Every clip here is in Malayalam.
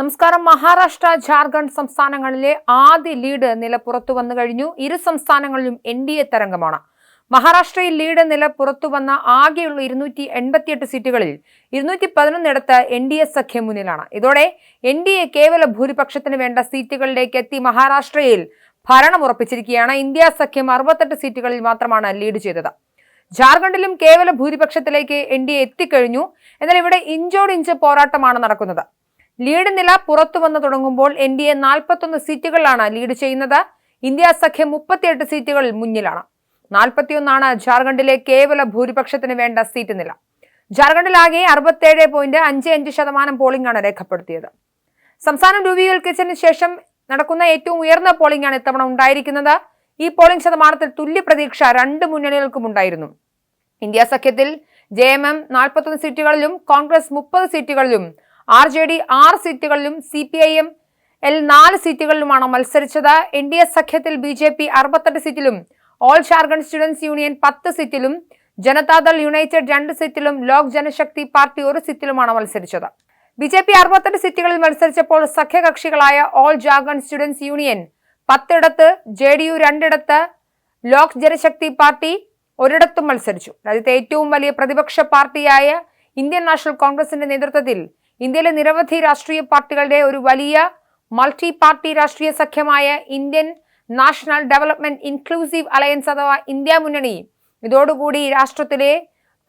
നമസ്കാരം. മഹാരാഷ്ട്ര ജാർഖണ്ഡ് സംസ്ഥാനങ്ങളിലെ ആദ്യ ലീഡ് നില പുറത്തു വന്നു കഴിഞ്ഞു. ഇരു സംസ്ഥാനങ്ങളിലും എൻ ഡി എ തരംഗമാണ്. മഹാരാഷ്ട്രയിൽ ലീഡ് നില പുറത്തു വന്ന ആകെയുള്ള ഇരുന്നൂറ്റി എൺപത്തിയെട്ട് സീറ്റുകളിൽ ഇരുന്നൂറ്റി പതിനൊന്നിടത്ത് എൻ ഡി എ സഖ്യം മുന്നിലാണ്. ഇതോടെ എൻ ഡി എ കേവല ഭൂരിപക്ഷത്തിന് വേണ്ട സീറ്റുകളിലേക്ക് എത്തി മഹാരാഷ്ട്രയിൽ ഭരണം ഉറപ്പിച്ചിരിക്കുകയാണ്. ഇന്ത്യ സഖ്യം അറുപത്തെട്ട് സീറ്റുകളിൽ മാത്രമാണ് ലീഡ് ചെയ്തത്. ജാർഖണ്ഡിലും കേവല ഭൂരിപക്ഷത്തിലേക്ക് എൻ ഡി എ എത്തിക്കഴിഞ്ഞു. എന്നാൽ ഇവിടെ ഇഞ്ചോടിഞ്ച് പോരാട്ടമാണ് നടക്കുന്നത്. ലീഡ് നില പുറത്തു വന്നു തുടങ്ങുമ്പോൾ എൻ ഡി എ നാൽപ്പത്തൊന്ന് സീറ്റുകളിലാണ് ലീഡ് ചെയ്യുന്നത്. ഇന്ത്യ സഖ്യം മുപ്പത്തിയെട്ട് സീറ്റുകളിൽ മുന്നിലാണ്. നാൽപ്പത്തിയൊന്നാണ് ജാർഖണ്ഡിലെ കേവല ഭൂരിപക്ഷത്തിന് വേണ്ട സീറ്റ് നില. ജാർഖണ്ഡിലാകെ അറുപത്തേഴ് പോയിന്റ് അഞ്ച് അഞ്ച് ശതമാനം പോളിംഗ് ആണ് രേഖപ്പെടുത്തിയത്. സംസ്ഥാനം രൂപീകരിച്ചതിന് ശേഷം നടക്കുന്ന ഏറ്റവും ഉയർന്ന പോളിംഗ് ആണ് ഇത്തവണ ഉണ്ടായിരിക്കുന്നത്. ഈ പോളിംഗ് ശതമാനത്തിൽ തുല്യ പ്രതീക്ഷ രണ്ട് മുന്നണികൾക്കും ഉണ്ടായിരുന്നു. ഇന്ത്യ സഖ്യത്തിൽ ജെ എം എം നാൽപ്പത്തൊന്ന് സീറ്റുകളിലും കോൺഗ്രസ് മുപ്പത് സീറ്റുകളിലും ആർ ജെ ഡി ആറ് സീറ്റുകളിലും C P I M L നാല് സീറ്റുകളിലുമാണ് മത്സരിച്ചത്. എൻ ഡി എ സഖ്യത്തിൽ ബി ജെ പി അറുപത്തെട്ട് സീറ്റിലും ഓൾ ജാർഖണ്ഡ് സ്റ്റുഡൻസ് യൂണിയൻ പത്ത് സീറ്റിലും ജനതാദൾ യുണൈറ്റഡ് രണ്ട് സീറ്റിലും ലോക് ജനശക്തി പാർട്ടി ഒരു സീറ്റിലുമാണ് മത്സരിച്ചത്. ബി ജെ പി അറുപത്തെട്ട് സീറ്റുകളിൽ മത്സരിച്ചപ്പോൾ സഖ്യകക്ഷികളായ ഓൾ ജാർഖണ്ഡ് സ്റ്റുഡൻസ് യൂണിയൻ പത്തിടത്ത് ജെ ഡി യു രണ്ടിടത്ത് ലോക് ജനശക്തി പാർട്ടി ഒരിടത്തും മത്സരിച്ചു. രാജ്യത്തെ ഏറ്റവും വലിയ പ്രതിപക്ഷ പാർട്ടിയായ ഇന്ത്യൻ നാഷണൽ കോൺഗ്രസിന്റെ നേതൃത്വത്തിൽ ഇന്ത്യയിലെ നിരവധി രാഷ്ട്രീയ പാർട്ടികളുടെ ഒരു വലിയ മൾട്ടി പാർട്ടി രാഷ്ട്രീയ സഖ്യമായ Indian national development inclusive alliance അഥവാ ഇന്ത്യ മുന്നണി ഇതോടുകൂടി രാഷ്ട്രത്തിലെ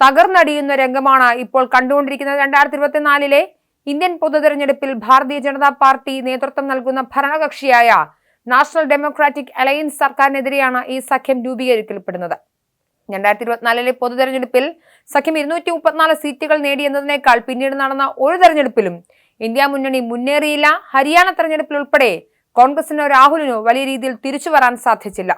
തകർന്നടിയുന്ന രംഗമാണ് ഇപ്പോൾ കണ്ടുകൊണ്ടിരിക്കുന്നത്. രണ്ടായിരത്തി ഇരുപത്തിനാലിലെ ഇന്ത്യൻ പൊതു തെരഞ്ഞെടുപ്പിൽ ഭാരതീയ ജനതാ പാർട്ടി നേതൃത്വം നൽകുന്ന ഭരണകക്ഷിയായ നാഷണൽ ഡെമോക്രാറ്റിക് അലയൻസ് സർക്കാരിനെതിരെയാണ് ഈ സഖ്യം രൂപീകരിക്കപ്പെടുന്നത്. രണ്ടായിരത്തി ഇരുപത്തിനാലിലെ പൊതു തെരഞ്ഞെടുപ്പിൽ സഖ്യം ഇരുന്നൂറ്റി മുപ്പത്തിനാല് സീറ്റുകൾ നേടിയെന്നതിനേക്കാൾ പിന്നീട് നടന്ന ഒരു തെരഞ്ഞെടുപ്പിലും ഇന്ത്യ മുന്നണി മുന്നേറിയില്ല. ഹരിയാന തെരഞ്ഞെടുപ്പിൽ ഉൾപ്പെടെ കോൺഗ്രസിനോ രാഹുലിനോ വലിയ രീതിയിൽ തിരിച്ചു വരാൻ സാധിച്ചില്ല.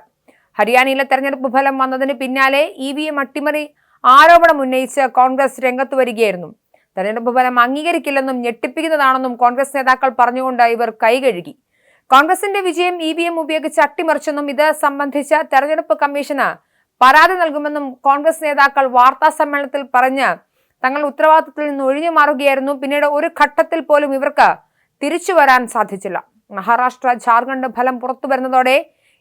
ഹരിയാനയിലെ തെരഞ്ഞെടുപ്പ് ഫലം വന്നതിന് പിന്നാലെ ഇ വി എം അട്ടിമറി ആരോപണം ഉന്നയിച്ച് കോൺഗ്രസ് രംഗത്ത് വരികയായിരുന്നു. തെരഞ്ഞെടുപ്പ് ഫലം അംഗീകരിക്കില്ലെന്നും ഞെട്ടിപ്പിക്കുന്നതാണെന്നും കോൺഗ്രസ് നേതാക്കൾ പറഞ്ഞുകൊണ്ട് ഇവർ കൈകഴുകി. കോൺഗ്രസിന്റെ വിജയം ഇ വി എം ഉപയോഗിച്ച് അട്ടിമറിച്ചെന്നും ഇത് സംബന്ധിച്ച് തെരഞ്ഞെടുപ്പ് കമ്മീഷന് പരാതി നൽകുമെന്നും കോൺഗ്രസ് നേതാക്കൾ വാർത്താ സമ്മേളനത്തിൽ പറഞ്ഞ് തങ്ങൾ ഉത്തരവാദിത്തത്തിൽ നിന്ന് ഒഴിഞ്ഞു മാറുകയായിരുന്നു. പിന്നീട് ഒരു ഘട്ടത്തിൽ പോലും ഇവർക്ക് തിരിച്ചു വരാൻ സാധിച്ചില്ല. മഹാരാഷ്ട്ര ജാർഖണ്ഡ് ഫലം പുറത്തു വരുന്നതോടെ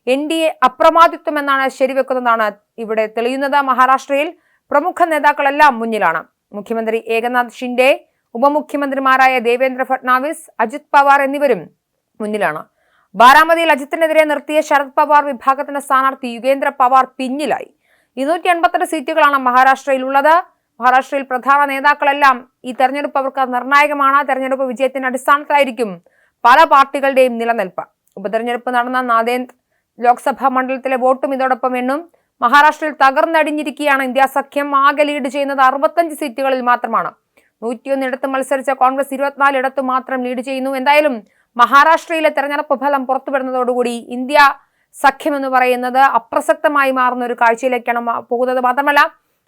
എൻ ഡി എ അപ്രമാദിത്വം എന്നാണ് ശരിവെക്കുന്നതാണ് ഇവിടെ തെളിയുന്നത്. മഹാരാഷ്ട്രയിൽ പ്രമുഖ നേതാക്കളെല്ലാം മുന്നിലാണ്. മുഖ്യമന്ത്രി ഏകനാഥ് ഷിൻഡെ ഉപമുഖ്യമന്ത്രിമാരായ ദേവേന്ദ്ര ഫട്നാവിസ് അജിത് പവാർ എന്നിവരും മുന്നിലാണ്. ബാരാമതിയിൽ അജിത്തിനെതിരെ നിർത്തിയ ശരത് പവാർ വിഭാഗത്തിന്റെ സ്ഥാനാർത്ഥി യുഗേന്ദ്ര പവാർ പിന്നിലായി. ഇരുന്നൂറ്റി എൺപത്തെട്ട് സീറ്റുകളാണ് മഹാരാഷ്ട്രയിൽ ഉള്ളത് മഹാരാഷ്ട്രയിൽ പ്രധാന നേതാക്കളെല്ലാം ഈ തെരഞ്ഞെടുപ്പ് അവർക്ക് നിർണായകമാണ്. തെരഞ്ഞെടുപ്പ് വിജയത്തിന്റെ അടിസ്ഥാനത്തിലായിരിക്കും പല പാർട്ടികളുടെയും നിലനിൽപ്പ്. ഉപതെരഞ്ഞെടുപ്പ് നടന്ന നാദേന്ദ് ലോക്സഭാ മണ്ഡലത്തിലെ വോട്ടും ഇതോടൊപ്പം എണ്ണും. മഹാരാഷ്ട്രയിൽ തകർന്നടിഞ്ഞിരിക്കുകയാണ് ഇന്ത്യ. സഖ്യം ആകെ ലീഡ് ചെയ്യുന്നത് അറുപത്തഞ്ച് സീറ്റുകളിൽ മാത്രമാണ്. നൂറ്റിയൊന്നിടത്ത് മത്സരിച്ച കോൺഗ്രസ് ഇരുപത്തിനാലിടത്ത് മാത്രം ലീഡ് ചെയ്യുന്നു. എന്തായാലും മഹാരാഷ്ട്രയിലെ തെരഞ്ഞെടുപ്പ് ഫലം പുറത്തുവിടുന്നതോടുകൂടി ഇന്ത്യ സഖ്യമെന്ന് പറയുന്നത് അപ്രസക്തമായി മാറുന്ന ഒരു കാഴ്ചയിലേക്കാണ് പോകുന്നത്. മാത്രമല്ല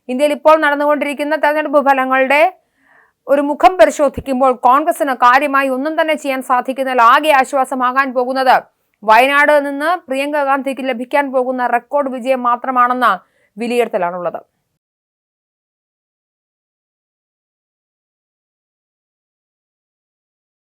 ഇന്ത്യയിൽ ഇപ്പോൾ നടന്നുകൊണ്ടിരിക്കുന്ന തെരഞ്ഞെടുപ്പ് ഫലങ്ങളുടെ ഒരു മുഖം പരിശോധിക്കുമ്പോൾ കോൺഗ്രസിന് കാര്യമായി ഒന്നും തന്നെ ചെയ്യാൻ സാധിക്കുന്നതിൽ ആകെ ആശ്വാസമാകാൻ പോകുന്നത് വയനാട് നിന്ന് പ്രിയങ്ക ഗാന്ധിക്ക് ലഭിക്കാൻ പോകുന്ന റെക്കോർഡ് വിജയം മാത്രമാണെന്ന വിലയിരുത്തലാണുള്ളത്.